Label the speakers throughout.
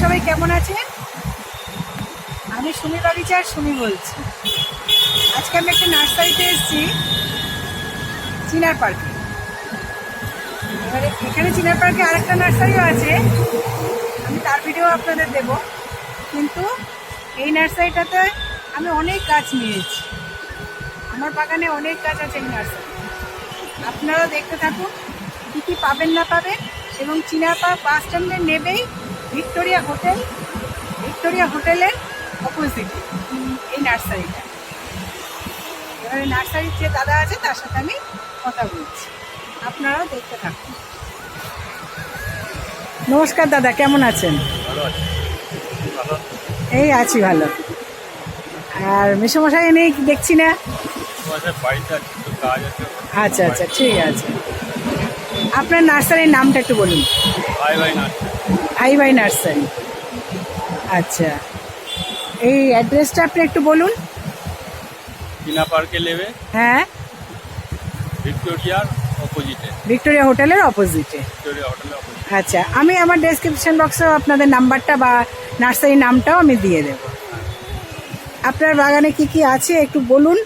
Speaker 1: সবাই কেমন আছেন? আমি সুমি বাগিচার সুমি বলছি। আজকে আমি একটা নার্সারিতে এসেছি, চিনার পার্কে। এবারে এখানে চিনার পার্কে আরেকটা নার্সারিও আছে। আমি তার ভিডিও আপনাদের দেব। কিন্তু এই নার্সারিটাতে আমি অনেক গাছ নিয়েছি। আমার বাগানে অনেক গাছ আছে এই নার্সারি আপনারা দেখতে থাকুন, কী কী পাবেন না পাবেন এবং চিনাপা বাস স্ট্যান্ডে নেবেই। ভিক্টোরিয়া হোটেল ভিক্টোরিয়া হোটেলের অপোজিট এই নার্সারিটা এবারে নার্সারির যে দাদা আছে তার সাথে আমি কথা বলছি। আপনারাও দেখতে থাকুন। নমস্কার দাদা কেমন আছেন? এই আছি ভালো। আর মেসমশাই নেই দেখছি না? আচ্ছা আচ্ছা ঠিক আছে। আপনার নার্সারির নামটা একটু বলুন।
Speaker 2: ভাই ভাই না
Speaker 1: ভাই নার্সারি আচ্ছা। এই অ্যাড্রেসটা আপনি একটু বলুন।
Speaker 2: কিনা পার্কে নেবে
Speaker 1: হ্যাঁ।
Speaker 2: ভিক্টোরিয়ার অপোজিটে।
Speaker 1: ভিক্টোরিয়া হোটেলের অপোজিটে।
Speaker 2: ভিক্টোরিয়া হোটেলের অপোজিট।
Speaker 1: আচ্ছা আমি আমার ডেসক্রিপশন বক্সেও আপনাদের নাম্বারটা বা নার্সারির নামটাও আমি দিয়ে দেব। আপনার বাগানে কি কি আছে একটু বলুন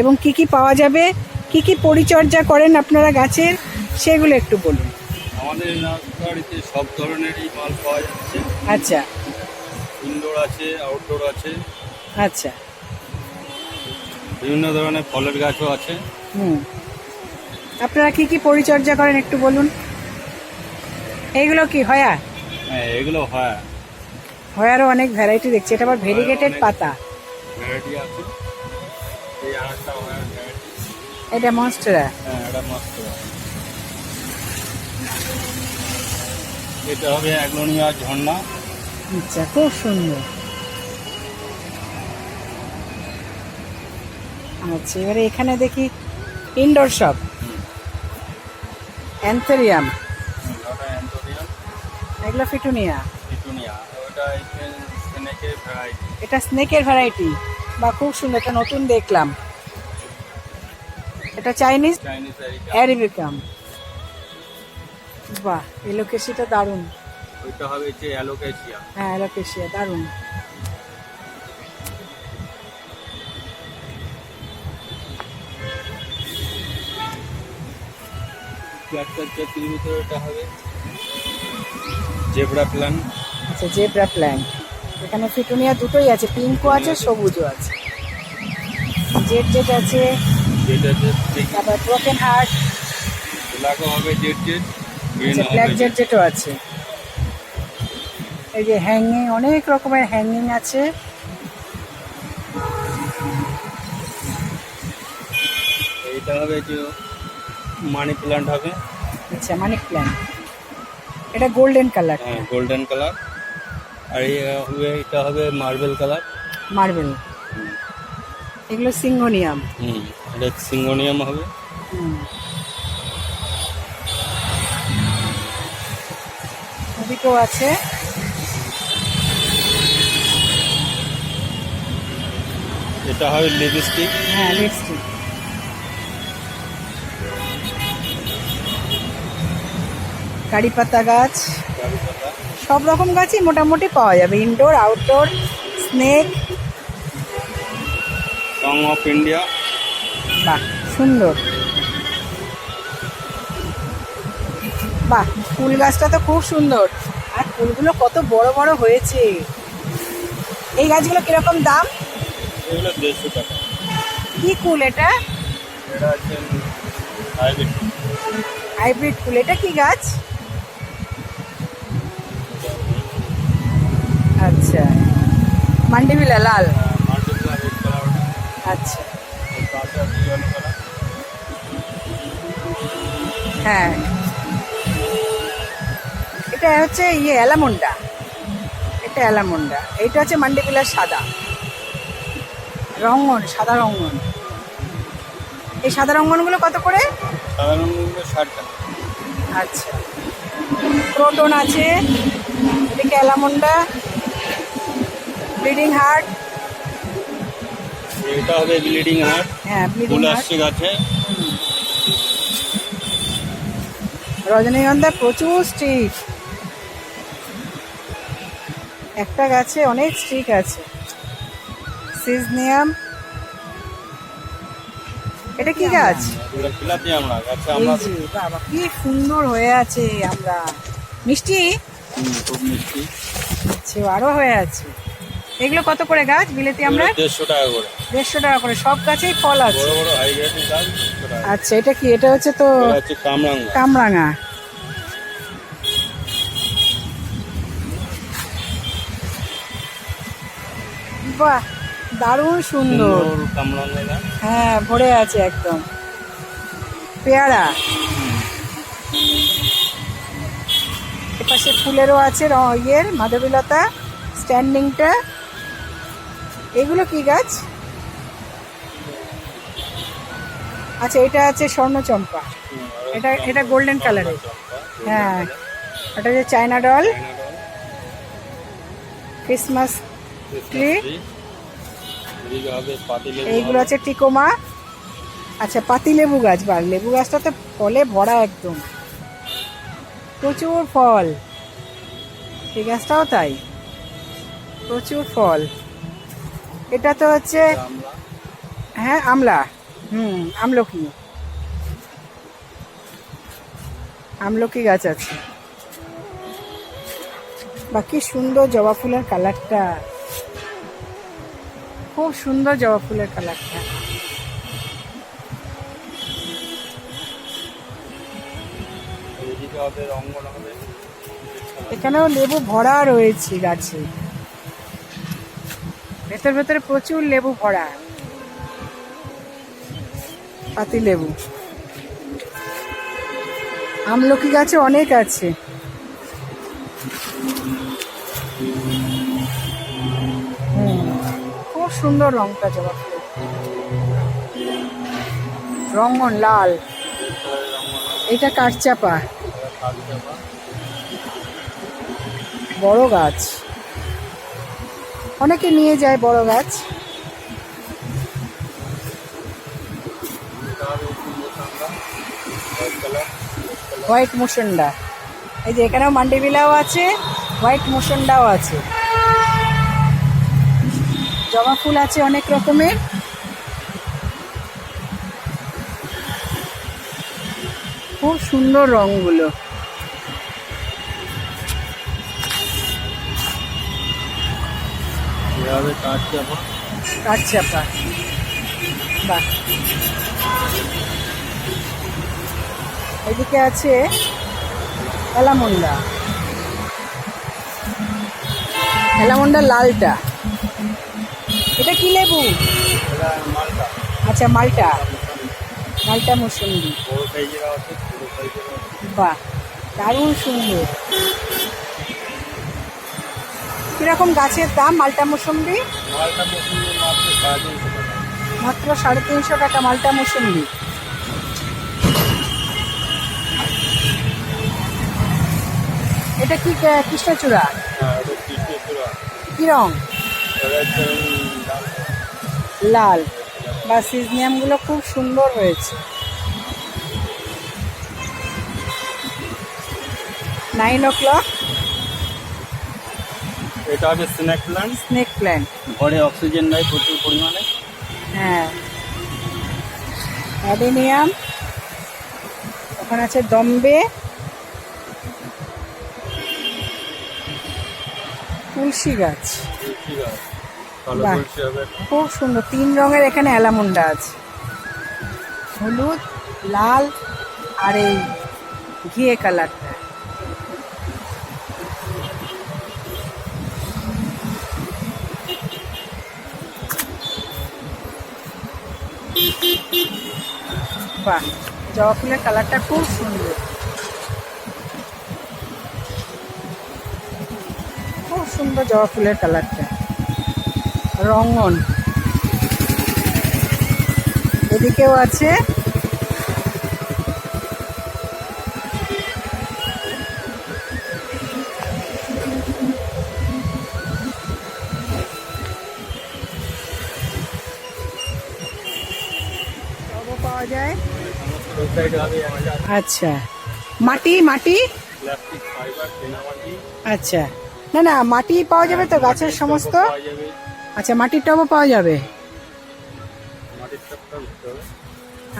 Speaker 1: এবং কি কি পাওয়া যাবে কি কি পরিচর্যা করেন আপনারা গাছের সেগুলো একটু বলুন।
Speaker 2: আমাদের নার্সারিতে সব ধরনেরই মাল পাওয়া যাচ্ছে।
Speaker 1: আচ্ছা।
Speaker 2: ইনডোর আছে আউটডোর আছে।
Speaker 1: আচ্ছা।
Speaker 2: বিভিন্ন ধরনের ফলের গাছও আছে।
Speaker 1: হুম। আপনারা কি কি পরিচর্যা করেন একটু বলুন? এইগুলো কি হয়া?
Speaker 2: হ্যাঁ এগুলো হয়।
Speaker 1: হয়ারও অনেক ভ্যারাইটি দেখছি। এটা আবার ভেরিগেটেড পাতা?
Speaker 2: ভ্যারাইটি আছে। এই আরেকটা হয় ভ্যারাইটি
Speaker 1: এটা মনস্টেরা
Speaker 2: হ্যাঁ এটা মস্ত এটা হবে অ্যাগ্লোনিয়া ঝর্ণা।
Speaker 1: আচ্ছা খুব সুন্দর। আচ্ছা এবারে এখানে দেখি ইনডোর শপ অ্যান্থেরিয়াম এগুলো ফিটুনিয়া
Speaker 2: পিটুনিয়া ওটা স্নেকের ভ্যারাইটি
Speaker 1: এটা স্নেকের ভ্যারাইটি বা খুব সুন্দর এটা নতুন দেখলাম। এটা চাইনিজ
Speaker 2: চাইনিজ
Speaker 1: অ্যারিবিকাম বাহ এলোকেশিটা দারুণ।
Speaker 2: ওইটা হবে যে অ্যালোকেশিয়া।
Speaker 1: হ্যাঁ এলোকেশিয়া দারুণ।
Speaker 2: জেব্রা প্ল্যান
Speaker 1: আচ্ছা জেব্রা প্ল্যান্ট এখানে ফিটুনিয়া দুটোই আছে পিঙ্কও আছে সবুজও আছে। আছে তারপর ব্রোকেন হার্ট
Speaker 2: ব্ল্যাকও হবে
Speaker 1: আচ্ছা ব্ল্যাক
Speaker 2: হবে
Speaker 1: জেড জেটও আছে। এই যে হ্যাঙ্গিং অনেক রকমের হ্যাঙ্গিং আছে।
Speaker 2: এইটা হবে যে মানি প্ল্যান্ট হবে।
Speaker 1: আচ্ছা মানিক প্ল্যান্ট এটা গোল্ডেন কালার
Speaker 2: হ্যাঁ গোল্ডেন কালার আর এটা হবে মার্বেল কালার
Speaker 1: মার্বেল এগুলো সিঙ্গোনিয়াম
Speaker 2: হুম এটা সিঙ্গোনিয়াম হবে।
Speaker 1: ওদিকেও আছে।
Speaker 2: এটা হয় লিপস্টিক
Speaker 1: হ্যাঁ লিপস্টিক কারি পাতা গাছ। সব রকম গাছই মোটামুটি পাওয়া যাবে। Indoor outdoor snake
Speaker 2: song of India
Speaker 1: বাহ সুন্দর। বাহ ফুল গাছটা তো খুব সুন্দর। আর ফুলগুলো কত বড় বড় হয়েছে। এই গাছগুলো কীরকম দাম? কি ফুল এটা?
Speaker 2: হাইব্রিড
Speaker 1: ফুল এটা কি গাছ? আচ্ছা। মান্ডিবিলা লাল?
Speaker 2: ওটা
Speaker 1: আচ্ছা। হ্যাঁ। এটা হচ্ছে ইয়ে অ্যালামন্ডা। এটা অ্যালামন্ডা। এইটা হচ্ছে মান্ডিবিলার সাদা। রঙ্গন সাদা রঙ্গন। এই সাদা রঙ্গনগুলো কত করে? আচ্ছা। প্রোটন আছে। এদিকে অ্যালামন্ডা। Bleeding heart.
Speaker 2: এটা হবে ব্লিডিং হার্ট।
Speaker 1: হ্যাঁ ব্লিডিং হার্ট।
Speaker 2: গাছে।
Speaker 1: রজনীগন্ধা প্রচুর স্ট্রিট একটা গাছে অনেক স্টিক আছে। সিজনিয়াম। এটা কি গাছ? এই যে বাবা কি সুন্দর হয়ে আছে আমরা। মিষ্টি?
Speaker 2: খুব মিষ্টি।
Speaker 1: আচ্ছা আরও হয়ে আছে। এগুলো কত করে গাছ বিলেতি আমরা?
Speaker 2: দেড়শো টাকা করে।
Speaker 1: দেড়শো টাকা করে সব গাছেই ফল আছে। আচ্ছা এটা কি এটা হচ্ছে তো
Speaker 2: কামরাঙ্গা।
Speaker 1: কামরাঙা বাহ দারুণ সুন্দর। হ্যাঁ ভরে আছে একদম। পেয়ারা। এপাশে ফুলেরও আছে ইয়ের মাধবীলতা স্ট্যান্ডিংটা। এগুলো কি গাছ? আচ্ছা এটা আছে স্বর্ণচম্পা। এটা এটা গোল্ডেন কালারের হ্যাঁ ওটা হচ্ছে চায়না ডল ক্রিসমাস এইগুলো। আছে টিকোমা। আচ্ছা পাতি লেবু গাছ বা লেবু গাছটা তো ফলে ভরা একদম। প্রচুর ফল। এই গাছটাও তাই? প্রচুর ফল। এটা তো হচ্ছে হ্যাঁ আমলা। হুম, আমলকি। আমলকি গাছ আছে। বাকি সুন্দর জবা ফুলের কালারটা। খুব সুন্দর জবা ফুলের কালারটা এখানেও লেবু ভরা রয়েছে গাছে। ভেতর ভেতরে প্রচুর লেবু ভরা। পাতি লেবু। আমলকি গাছে অনেক আছে। সুন্দর রংটা জবা ফুলের রঙন লাল। এটা কাঠচাপা বড় গাছ। অনেকে নিয়ে যায় বড় গাছ। হোয়াইট মুসন্ডা এই যে এখানেও মান্ডিবিলাও আছে, হোয়াইট মুসন্ডাও আছে। জবা ফুল আছে অনেক রকমের। খুব সুন্দর
Speaker 2: কাঠ
Speaker 1: কাঠচাপা বাহ। এদিকে আছে এলামুন্ডা। এলামুন্ডা লালটা। এটা কি লেবু?
Speaker 2: মালটা
Speaker 1: আচ্ছা মালটা। মালটা
Speaker 2: আছে
Speaker 1: বাহ দারুণ সুন্দর। কীরকম গাছের দাম মালটা
Speaker 2: পছন্দ মাত্র সাড়ে তিনশো টাকা
Speaker 1: মালটা মুসুম্বি এটা কি
Speaker 2: হ্যাঁ কৃষ্ণচূড়া।
Speaker 1: কি রং? লাল। বা সিজনিয়ামগুলো খুব সুন্দর হয়েছে। নাইন ও ক্লক
Speaker 2: এটা হবে স্নেক প্ল্যান্ট
Speaker 1: স্নেক প্ল্যান্ট
Speaker 2: ঘরে অক্সিজেন দেয় প্রচুর পরিমাণে।
Speaker 1: হ্যাঁ। অ্যাডেনিয়াম। ওখানে আছে দম্বে। তুলসী গাছ।
Speaker 2: তুলসী গাছ।
Speaker 1: বাহ। খুব সুন্দর। তিন রঙের এখানে অ্যালামুন্ডা আছে। হলুদ লাল আর এই ঘিয়ে কালারটা বাহ জবা ফুলের কালারটা খুব সুন্দর। খুব সুন্দর জবা ফুলের কালারটা। রঙন এদিকেও আছে। পাওয়া যায়। আচ্ছা। মাটি মাটি? আচ্ছা। না না, মাটি পাওয়া যাবে তো গাছের সমস্ত? আচ্ছা মাটির টবও পাওয়া যাবে?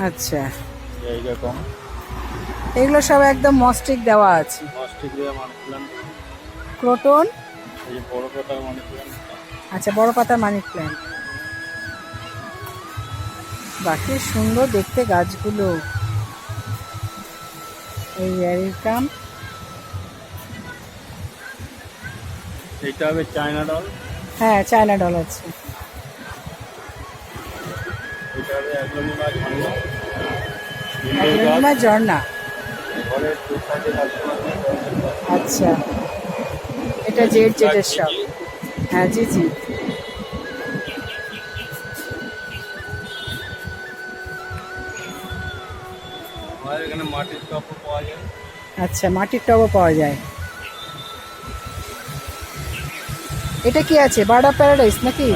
Speaker 1: আচ্ছা। এগুলো সব একদম মস্টিক দেওয়া আছে।
Speaker 2: মানি
Speaker 1: ক্রোটন?
Speaker 2: মানি
Speaker 1: আচ্ছা বড় পাতার মানি প্ল্যান্ট বাকি সুন্দর দেখতে গাছগুলো। এই ওয়েলকাম
Speaker 2: এইটা হবে চায়না ডল।
Speaker 1: হ্যাঁ চায়না ডল আছে।
Speaker 2: ঝর্ণা।
Speaker 1: আচ্ছা। এটা জেড জেডের সব হ্যাঁ জি জি।
Speaker 2: এখানে মাটির টপও পাওয়া যায়।
Speaker 1: আচ্ছা মাটির টবও পাওয়া যায়। এটা কি আছে? বার্ড অফ প্যারাডাইস নাকি?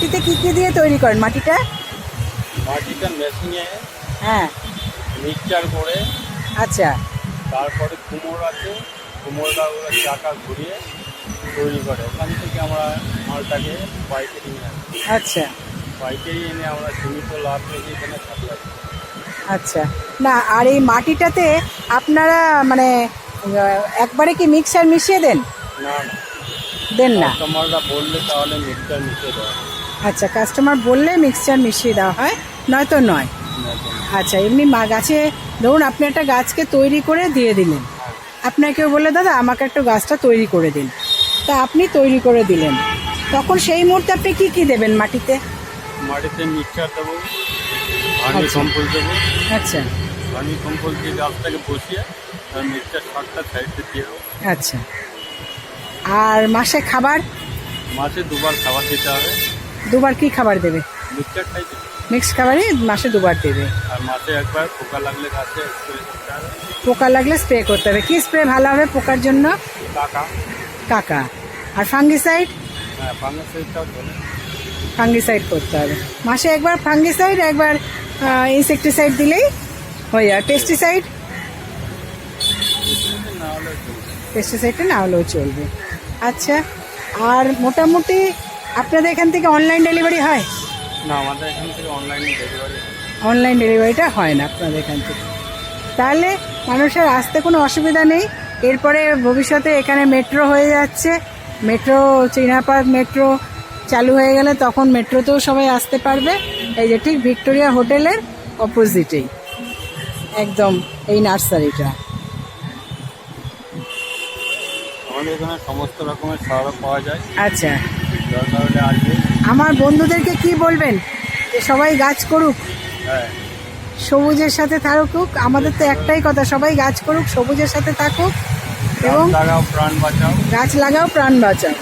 Speaker 1: মাটিতে কি কি দিয়ে তৈরি করেন? মাটিটা?
Speaker 2: মাটিটা মেশিনে
Speaker 1: হ্যাঁ।
Speaker 2: মিক্সচার করে
Speaker 1: আচ্ছা।
Speaker 2: তারপরে কুমোর আছে কুমোরটা ওরা চাকা ঘুরিয়ে তৈরি করে। ওখান থেকে আমরা মালটাকে পাইকারি নিয়ে আসি।
Speaker 1: আচ্ছা।
Speaker 2: পাইকারি এনে আমরা সীমিত লাভ রেখে এখানে সাপ্লাই
Speaker 1: আচ্ছা। না আর এই মাটিটাতে আপনারা মানে একবারে কি মিক্সার মিশিয়ে দেন?
Speaker 2: না
Speaker 1: দেন না।
Speaker 2: কাস্টমাররা বললে তাহলে মিক্সচার মিশিয়ে দেওয়া।
Speaker 1: আচ্ছা কাস্টমার বললে মিক্সচার মিশিয়ে দেওয়া হয় নয়তো নয়। আচ্ছা এমনি মা গাছে ধরুন আপনি একটা গাছকে তৈরি করে দিয়ে দিলেন। আপনাকে বলে দাদা আমাকে একটু গাছটা তৈরি করে দিন। তা আপনি তৈরি করে দিলেন। তখন সেই মুহূর্তে আপনি কি কি দেবেন মাটিতে?
Speaker 2: মাটিতে মিক্সচার দেবো
Speaker 1: আচ্ছা।
Speaker 2: দেবো।
Speaker 1: আচ্ছা।
Speaker 2: দিয়ে গাছটাকে বসিয়ে আর মিক্সচার শাকটা সাইডে দিয়ে দেবো।
Speaker 1: আচ্ছা। আর মাসে খাবার?
Speaker 2: মাসে দুবার খাবার দিতে হবে।
Speaker 1: দুবার কি খাবার দেবে? মিক্স খাবারই মাসে দুবার দেবে।
Speaker 2: একবার পোকা লাগলে স্প্রে করতে হবে।
Speaker 1: কি স্প্রে ভালো হবে পোকার জন্য? কাকা। আর ফাঙ্গিসাইড
Speaker 2: হ্যাঁ
Speaker 1: ফাঙ্গিসাইড করতে হবে। মাসে একবার ফাঙ্গিসাইড একবার ইনসেকটিসাইড দিলেই হয়ে যাবে পেস্টিসাইড পেস্টিসাইডটা না হলেও চলবে। আচ্ছা আর মোটামুটি আপনাদের এখান থেকে অনলাইন ডেলিভারি হয়?
Speaker 2: না আমাদের এখান থেকে অনলাইনে ডেলিভারি
Speaker 1: অনলাইন ডেলিভারিটা হয় না আপনাদের এখান থেকে। তাহলে মানুষের আসতে কোনো অসুবিধা নেই। এরপরে ভবিষ্যতে এখানে মেট্রো হয়ে যাচ্ছে। মেট্রো চিনা পার্ক মেট্রো চালু হয়ে গেলে তখন মেট্রোতেও সবাই আসতে পারবে। এই যে ঠিক ভিক্টোরিয়া হোটেলের অপোজিটেই একদম এই নার্সারিটা।
Speaker 2: আমাদের এখানে সমস্ত রকমের সারও পাওয়া যায়।
Speaker 1: আচ্ছা। আমার বন্ধুদেরকে কি বলবেন? যে সবাই গাছ করুক।
Speaker 2: হ্যাঁ।
Speaker 1: সবুজের সাথে থাকুক। আমাদের তো একটাই কথা সবাই গাছ করুক সবুজের সাথে থাকুক এবং
Speaker 2: গাছ লাগাও প্রাণ বাঁচাও।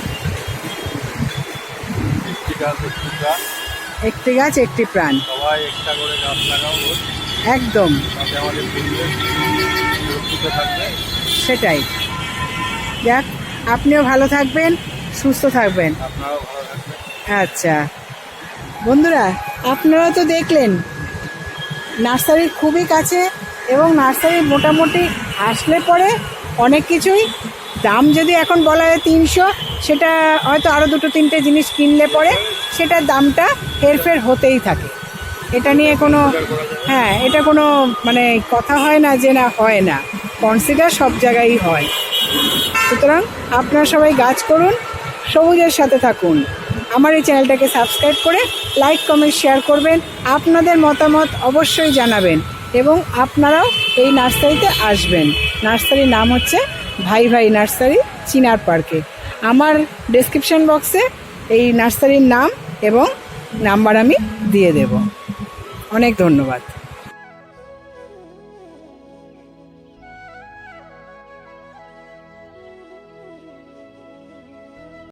Speaker 2: একটি গাছ একটি
Speaker 1: প্রাণ।
Speaker 2: সবাই একটা করে গাছ লাগাও
Speaker 1: একদম। সেটাই। যাক আপনিও ভালো থাকবেন। সুস্থ
Speaker 2: থাকবেন।
Speaker 1: আচ্ছা। বন্ধুরা আপনারা তো দেখলেন নার্সারির খুবই কাছে এবং নার্সারি মোটামুটি আসলে পরে অনেক কিছুই দাম যদি এখন বলা হয় তিনশো, সেটা হয়তো আরও দুটো তিনটে জিনিস কিনলে পরে সেটার দামটা হেরফের হতেই থাকে। এটা নিয়ে কোনো হ্যাঁ এটা কোনো মানে কথা হয় না যে না, হয় না। কনসিডার সব জায়গায় হয়। সুতরাং আপনারা সবাই গাছ করুন সবুজের সাথে থাকুন। আমার এই চ্যানেলটাকে সাবস্ক্রাইব করে লাইক, কমেন্ট, শেয়ার করবেন, আপনাদের মতামত অবশ্যই জানাবেন এবং আপনারাও এই নার্সারিতে আসবেন। নার্সারির নাম হচ্ছে ভাই ভাই নার্সারি, চিনার পার্কে। আমার ডেসক্রিপশন বক্সে এই নার্সারির নাম এবং নাম্বার আমি দিয়ে দেব। অনেক ধন্যবাদ।